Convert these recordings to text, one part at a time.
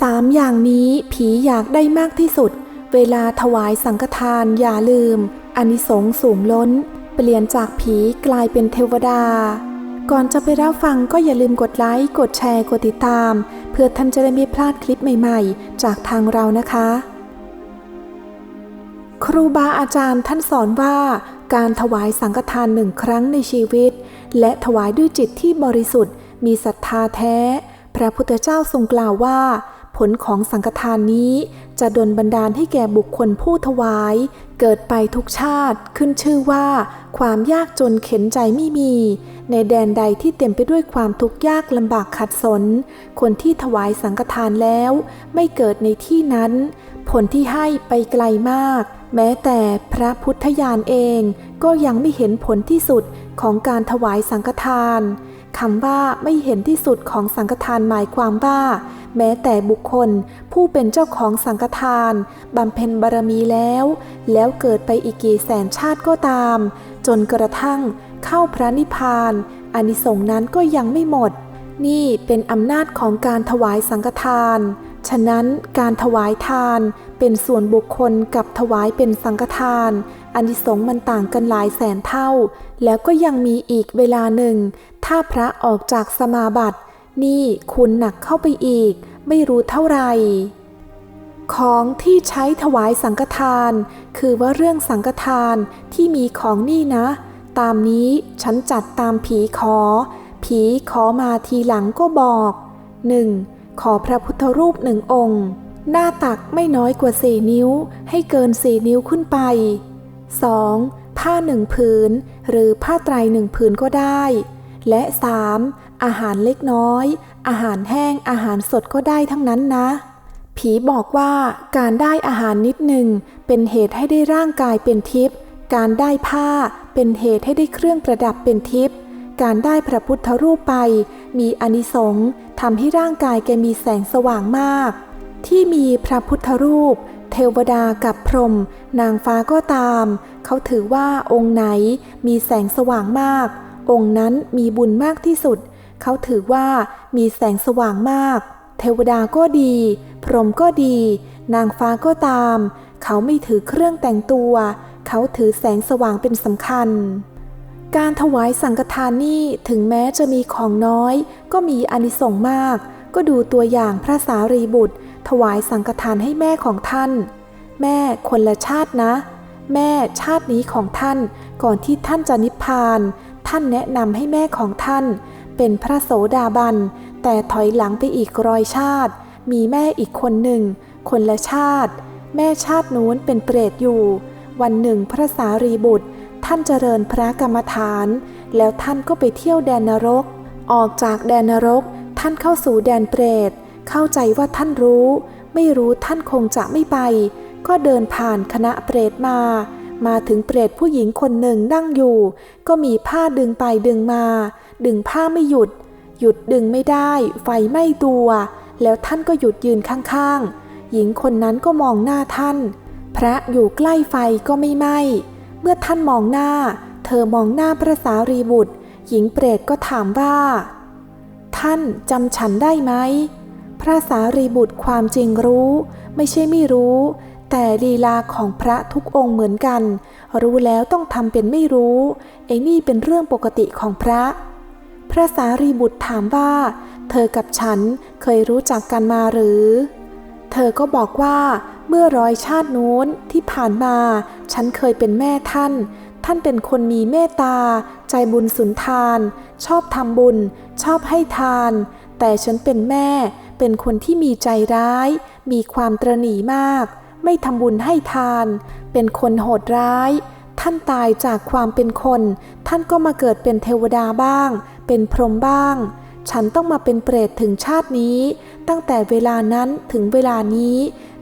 สามอย่างนี้ผีอยากได้มากที่สุด เวลาถวายสังฆทานอย่าลืมอานิสงส์สูงล้น เปลี่ยนจากผีกลายเป็นเทวดา ก่อนจะไปรับฟังก็อย่าลืมกดไลค์กดแชร์กดติดตาม เพื่อท่านจะได้ไม่พลาดคลิปใหม่ๆ จากทางเรานะคะ ครูบาอาจารย์ท่านสอนว่าการถวายสังฆทานหนึ่งครั้งในชีวิต และถวายด้วยจิตที่บริสุทธิ์ มีศรัทธาแท้ พระพุทธเจ้าทรงกล่าวว่า ผลของสังฆทานนี้จะดลบันดาลให้แก่บุคคลผู้ถวาย เกิดไปทุกชาติขึ้นชื่อว่า ความยากจนเข็นใจไม่มี ในแดนใดที่เต็มไปด้วยความทุกข์ยากลำบากขัดสน คนที่ถวายสังฆทานแล้ว ไม่เกิดในที่นั้น ผลที่ให้ไปไกลมาก แม้แต่พระพุทธญาณเอง ก็ยังไม่เห็นผลที่สุดของการถวายสังฆทาน คำว่าไม่เห็นที่สุดของสังฆทานหมายความว่า แม้แต่บุคคลผู้เป็นเจ้าของสังฆทานบำเพ็ญบารมีแล้ว แล้วเกิดไปอีกกี่แสนชาติก็ตาม จนกระทั่งเข้าพระนิพพานอานิสงส์นั้นก็ยังไม่หมด นี่เป็นอำนาจของการถวายสังฆทาน ฉะนั้นการถวายทานเป็นส่วนบุคคลกับถวายเป็นสังฆทานอนิสงส์มันต่างกันหลายแสนเท่า แล้วก็ยังมีอีกเวลาหนึ่ง ถ้าพระออกจากสมาบัติ นี่คุณหนักเข้าไปอีก ไม่รู้เท่าไหร่ของที่ใช้ถวายสังฆทาน คือว่าเรื่องสังฆทานที่มีของนี่นะ ตามนี้ฉันจัดตามผีขอ ผีขอมาทีหลังก็บอก 1. ขอพระพุทธรูปหนึ่งองค์ หน้าตักไม่น้อยกว่าสี่นิ้ว ให้เกินสี่นิ้วขึ้นไป 2. ผ้าหนึ่งผืน หรือผ้าไตรหนึ่งผืนก็ได้ และ 3. อาหารเล็กน้อย อาหารแห้งอาหารสดก็ได้ทั้งนั้นนะ ผีบอกว่าการได้อาหารนิดหนึ่งเป็นเหตุให้ได้ร่างกายเป็นทิพย์การได้ผ้าเป็นเหตุให้ได้เครื่องประดับเป็นทิพย์การได้พระพุทธรูปไป มีอนิสงส์ทำให้ร่างกายแกมีแสงสว่างมาก ที่มีพระพุทธรูป เทวดากับพรหมนางฟ้าก็ตาม เขาถือว่าองค์ไหนมีแสงสว่างมาก องค์นั้นมีบุญมากที่สุด เขาถือว่ามีแสงสว่างมาก เทวดาก็ดี พรหมก็ดี นางฟ้าก็ตาม เขาไม่ถือเครื่องแต่งตัว เขาถือแสงสว่างเป็นสำคัญ การถวายสังฆทานนี่ถึงแม้จะมีของน้อย ก็มีอานิสงส์มาก ก็ดูตัวอย่างพระสารีบุตร ถวายสังฆทานให้แม่ของท่าน แม่คนละชาตินะแม่ชาตินี้ของท่านก่อนที่ท่านจะนิพพาน ท่านแนะนำให้แม่ของท่าน เป็นพระโสดาบัน แต่ถอยหลังไปอีกร้อยชาติ มีแม่อีกคนหนึ่ง คนละชาติ แม่ชาตินู้นเป็นเปรตอยู่ วันหนึ่งพระสารีบุตร ท่านเจริญพระกรรมฐาน แล้วท่านก็ไปเที่ยวแดนนรก ออกจากแดนนรก ท่านเข้าสู่แดนเปรต เข้าใจว่าท่านรู้ ไม่รู้ท่านคงจะไม่ไป ก็เดินผ่านคณะเปรตมา มาถึงเปรตผู้หญิงคนหนึ่งนั่งอยู่ ก็มีผ้าดึงไปดึงมา ดึงผ้าไม่หยุด หยุดดึงไม่ได้ ไฟไหม้ตัว แล้วท่านก็หยุดยืนข้างๆ หญิงคนนั้นก็มองหน้าท่าน พระอยู่ใกล้ไฟก็ไม่ไหม้เมื่อท่านมองหน้า เธอมองหน้าพระสารีบุตร หญิงเปรตก็ถามว่า ท่านจำฉันได้ไหมพระสารีบุตรความจริงรู้ ไม่ใช่ไม่รู้ แต่ลีลาของพระทุกองค์เหมือนกัน รู้แล้วต้องทำเป็นไม่รู้ ไอ้นี่เป็นเรื่องปกติของพระ พระสารีบุตรถามว่า เธอกับฉันเคยรู้จักกันมาหรือ เธอก็บอกว่าเมื่อร้อยชาตินู้นที่ผ่านมา ฉันเคยเป็นแม่ท่าน ท่านเป็นคนมีเมตตา ใจบุญสุนทาน ชอบทำบุญ ชอบให้ทาน แต่ฉันเป็นแม่ เป็นคนที่มีใจร้าย มีความตรณีมาก ไม่ทำบุญให้ทาน เป็นคนโหดร้าย ท่านตายจากความเป็นคน ท่านก็มาเกิดเป็นเทวดาบ้าง เป็นพรหมบ้าง ฉันต้องมาเป็นเปรตถึงชาตินี้ ตั้งแต่เวลานั้นถึงเวลานี้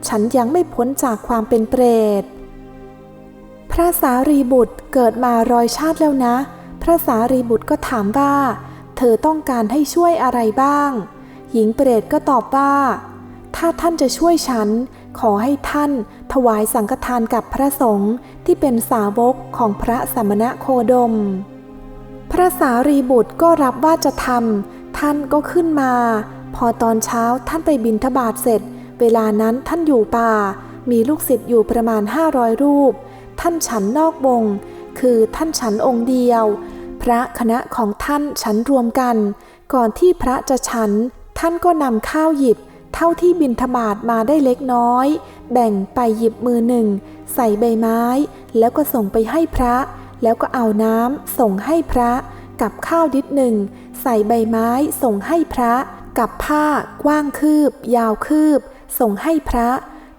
ฉันยังไม่พ้นจากความเป็นเปรต พระสารีบุตรเกิดมารอยชาติแล้วนะ พระสารีบุตรก็ถามว่า เธอต้องการให้ช่วยอะไรบ้าง หญิงเปรตก็ตอบว่าถ้าท่านจะช่วยฉัน ขอให้ท่านถวายสังฆทานกับพระสงฆ์ที่เป็นสาวกของพระสมณะโคดม พระสารีบุตรก็รับว่าจะทำท่านก็ขึ้นมา พอตอนเช้าท่านไปบินทบาทเสร็จ เวลานั้นท่านอยู่ป่า มีลูกศิษย์อยู่ประมาณ 500 รูป ท่านฉันนอกวง คือท่านฉันองค์เดียว พระคณะของท่านฉันรวมกัน ก่อนที่พระจะฉัน ท่านก็นำข้าวหยิบ เท่าที่บินทบาทมาได้เล็กน้อย แบ่งไปหยิบมือหนึ่ง ใส่ใบไม้ แล้วก็ส่งไปให้พระ แล้วก็เอาน้ำส่งให้พระ กับข้าวดิดหนึ่ง ใส่ใบไม้ส่งให้พระ กับผ้ากว้างคืบ ยาวคืบ ส่งให้พระ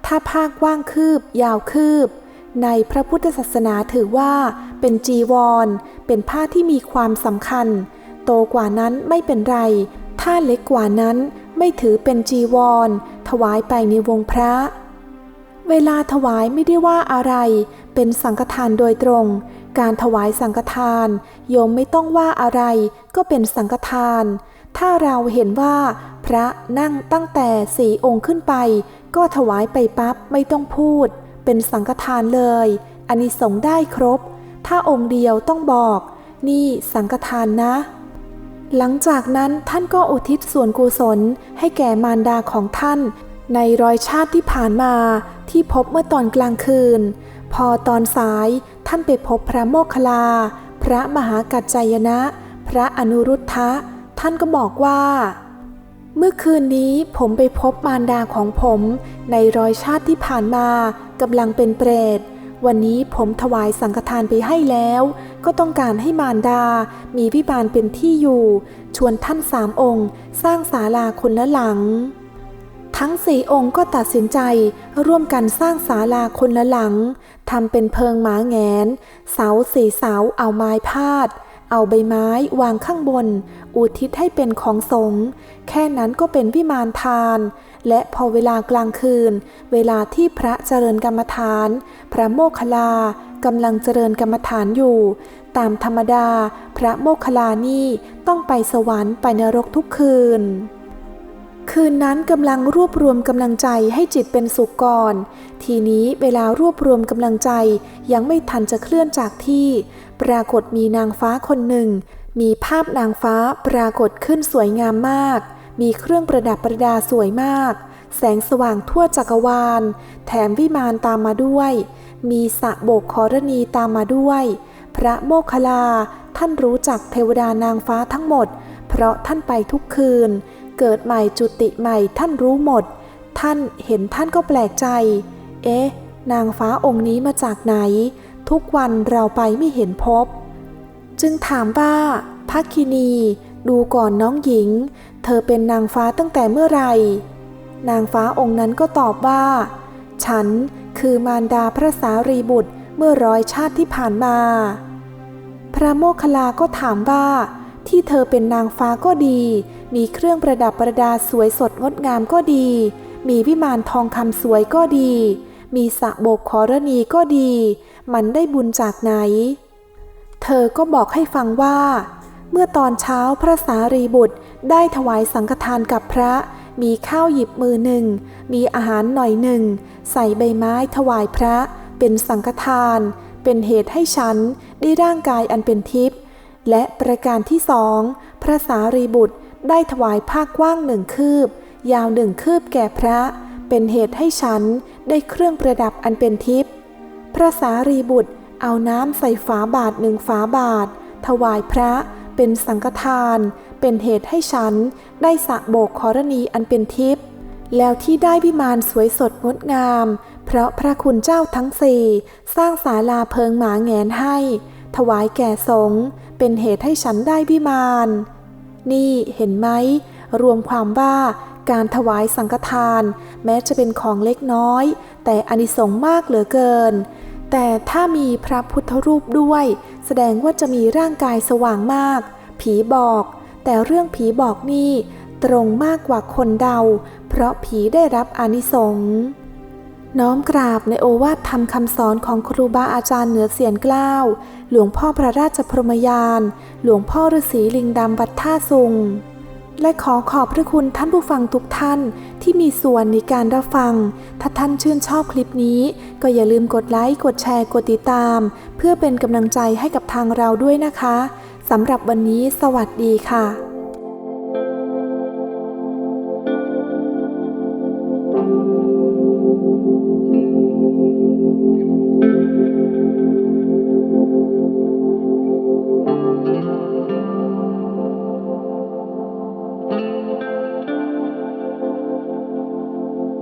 ถ้าผ้ากว้างคืบ ยาวคืบ ในพระพุทธศาสนาถือว่า เป็นจีวร เป็นผ้าที่มีความสำคัญ โตกว่านั้นไม่เป็นไร ถ้าเล็กกว่านั้น ไม่ถือเป็นจีวร ถวายไปในวงพระ เวลาถวายไม่ได้ว่าอะไร เป็นสังฆทานโดยตรง การถวายสังฆทาน โยมไม่ต้องว่าอะไร ก็เป็นสังฆทาน ถ้าเราเห็นว่า พระนั่งตั้งแต่สี่องค์ขึ้นไป ก็ถวายไปปั๊บไม่ต้องพูด เป็นสังฆทานเลยอันนี้สงส์ได้ครบ ถ้าองค์เดียวต้องบอก นี่สังฆทานนะ หลังจากนั้นท่านก็อุทิศส่วนกุศลให้แก่มารดาของท่าน ในรอยชาติที่ผ่านมาที่พบเมื่อตอนกลางคืน พอตอนสายท่านไปพบพระโมคคัลลา พระมหากัจจายนะ พระอนุรุทธะ ท่านก็บอกว่า เมื่อคืนนี้ผมไปพบมารดาของผม ในรอยชาติที่ผ่านมากำลังเป็นเปรต วันนี้ผมถวายสังฆทานไปให้แล้ว ก็ต้องการให้มารดา มีวิบาลเป็นที่อยู่ ชวนท่านสามองค์ สร้างศาลาคนละหลัง ทั้งสี่องค์ก็ตัดสินใจร่วมกันสร้างศาลาคนละหลังทำเป็นเพิงหมาแงน เสาสี่เสาเอาไม้พาด เอาใบไม้วางข้างบน อุทิศให้เป็นของสงฆ์แค่นั้นก็เป็นวิมานทาน และพอเวลากลางคืน เวลาที่พระเจริญกรรมฐาน พระโมคคัลลากำลังเจริญกรรมฐานอยู่ ตามธรรมดา พระโมคคัลลานี่ต้องไปสวรรค์ไปนรกทุกคืน คืนนั้นกำลังรวบรวมกำลังใจให้จิตเป็นสุขก่อน ทีนี้เวลารวบรวมกำลังใจยังไม่ทันจะเคลื่อนจากที่ ปรากฏมีนางฟ้าคนหนึ่ง มีภาพนางฟ้าปรากฏขึ้นสวยงามมาก มีเครื่องประดับประดาสวยมาก แสงสว่างทั่วจักรวาล แถมวิมานตามมาด้วย มีสะโบกขรณีตามมาด้วย พระโมคคัลลา ท่านรู้จักเทวดานางฟ้าทั้งหมด เพราะท่านไปทุกคืน เกิดใหม่จุติใหม่ท่านรู้หมด ท่านเห็นท่านก็แปลกใจ เอ๊ะ นางฟ้าองค์นี้มาจากไหน ทุกวันเราไปไม่เห็นพบ จึงถามว่าพักคินีดูก่อนน้องหญิง เธอเป็นนางฟ้าตั้งแต่เมื่อไหร่ นางฟ้าองค์นั้นก็ตอบว่า ฉันคือมารดาพระสารีบุตรเมื่อร้อยชาติที่ผ่านมา พระโมคคัลลาก็ถามว่า ที่เธอเป็นนางฟ้าก็ดี มีเครื่องประดับประดาสวยสดงดงามก็ดี มีวิมานทองคำสวยก็ดี มีสระโบกขอรณีก็ดี มันได้บุญจากไหน เธอก็บอกให้ฟังว่า เมื่อตอนเช้าพระสารีบุตรได้ถวายสังฆทานกับพระ มีข้าวหยิบมือหนึ่ง มีอาหารหน่อยหนึ่ง ใส่ใบไม้ถวายพระ เป็นสังฆทาน เป็นเหตุให้ฉันได้ร่างกายอันเป็นทิพย์ และประการที่สอง พระสารีบุตรได้ถวายผ้ากว้างหนึ่งคืบ ยาวหนึ่งคืบแก่พระ เป็นเหตุให้ฉันได้เครื่องประดับอันเป็นทิพย์ พระสารีบุตรเอาน้ำใส่ฝาบาทหนึ่งฝาบาท ถวายพระ เป็นสังฆทาน เป็นเหตุให้ฉันได้สะโบกขรณีอันเป็นทิพย์แล้วที่ได้วิมานสวยสดงดงาม เพราะพระคุณเจ้าทั้งสี่สร้างศาลาเพิงหมาแงนให้ ถวายแก่สงฆ์เป็นเหตุให้ฉันได้วิมาน นี่เห็นไหม รวมความว่าการถวายสังฆทาน แม้จะเป็นของเล็กน้อย แต่อนิสงส์มากเหลือเกิน แต่ถ้ามีพระพุทธรูปด้วย แสดงว่าจะมีร่างกายสว่างมาก ผีบอก แต่เรื่องผีบอกนี่ตรงมากกว่าคนเดา เพราะผีได้รับอนิสงส์น้อมกราบในโอวาทธรรมคำสอนของครูบาอาจารย์เหนือเสียนเกล้าหลวงพ่อพระราชพรหมยาน หลวงพ่อฤาษีลิงดำวัดท่าซุง และขอขอบพระคุณท่านผู้ฟังทุกท่าน ที่มีส่วนในการรับฟัง ถ้าท่านชื่นชอบคลิปนี้ ก็อย่าลืมกดไลค์ กดแชร์ กดติดตาม เพื่อเป็นกำลังใจให้กับทางเราด้วยนะคะสำหรับวันนี้ สวัสดีค่ะ